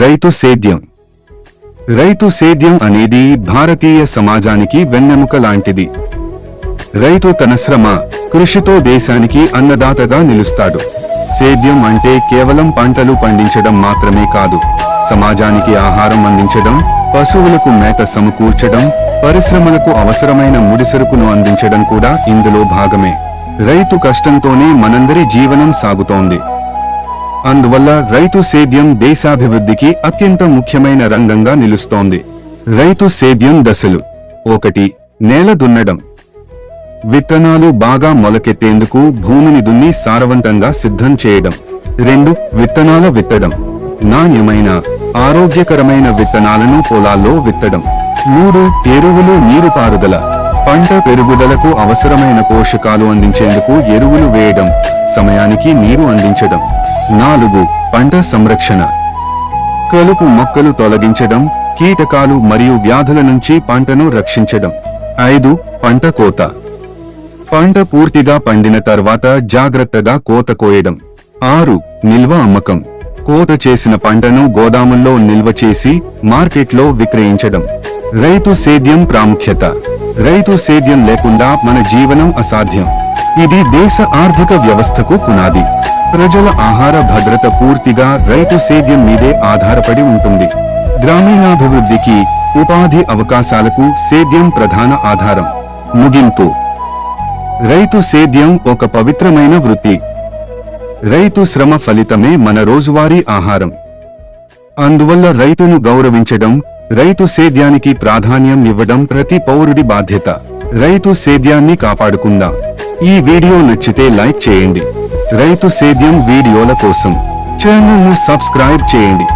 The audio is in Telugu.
రైతు సేద్యం. రైతు సేద్యం అనేది భారతీయ సమాజానికి వెన్నెముక లాంటిది. రైతు తన శ్రమ కృషితో దేశానికి అన్నదాతగా నిలుస్తాడు. సేద్యం అంటే కేవలం పంటలు పండించడం మాత్రమే కాదు సమాజానికి ఆహారం అందించడం పశువులకు మేత సమకూర్చడం పరిశ్రమలకు అవసరమైన ముడిసరుకును అందించడం కూడా ఇందులో భాగమే. రైతు కష్టంతోనే మనందరి జీవనం సాగుతోంది. అందువల్ల రైతు సేద్యం దేశాభివృద్ధికి అత్యంత ముఖ్యమైన రంగంగా నిలుస్తోంది. రైతు సేద్యం దశలు. ఒకటి నేల దున్నడం. విత్తనాలు బాగా మొలకెత్తేందుకు భూమిని దున్ని సారవంతంగా సిద్ధం చేయడం. రెండు విత్తనాల విత్తడం. నాణ్యమైన ఆరోగ్యకరమైన విత్తనాలను పొలాల్లో విత్తడం. మూడు ఎరువులు నీరుపారుదల. పంట పెరుగుదలకు అవసరమైన పోషకాలు అందించేందుకు ఎరువులు వేయడం సమయానికి నీరు అందించడం. నాలుగు పంట సంరక్షణ. కలుపు మొక్కలు తొలగించడం కీటకాలు మరియు వ్యాధుల నుంచి పంటను రక్షించడం. ఐదు పంట కోత. పంట పూర్తిగా పండిన తర్వాత జాగ్రత్తగా కోత కోయడం. ఆరు నిల్వ అమ్మకం. కోత చేసిన పంటను గోదాముల్లో నిల్వ చేసి మార్కెట్లో విక్రయించడం. రైతు సేద్యం ప్రాముఖ్యత. రైతు సేద్యం లేకుండా మన జీవనం అసాధ్యం. ఇది దేశ ఆర్థిక వ్యవస్థకు పునాది. ప్రజల ఆహార భద్రత పూర్తిగా రైతు సేద్యం మీదే ఆధారపడి ఉంటుంది. గ్రామీణాభివృద్ధికి ఉపాధి అవకాశాలకు సేద్యం ప్రధాన ఆధారం. ముగింపు. రైతు సేద్యం ఒక పవిత్రమైన వృత్తి. రైతు శ్రమ ఫలితమే మన రోజువారీ ఆహారం. అందువల్ల రైతును గౌరవించడం రైతు సేద్యానికి ప్రాధాన్యం ఇవ్వడం ప్రతి పౌరుడి బాధ్యత. రైతు సేద్యాన్ని కాపాడుకుందాం. ఈ వీడియో నచ్చితే లైక్ చేయండి. రైతు సేద్యం వీడియోల కోసం. ఛానల్ను సబ్స్క్రైబ్ చేయండి.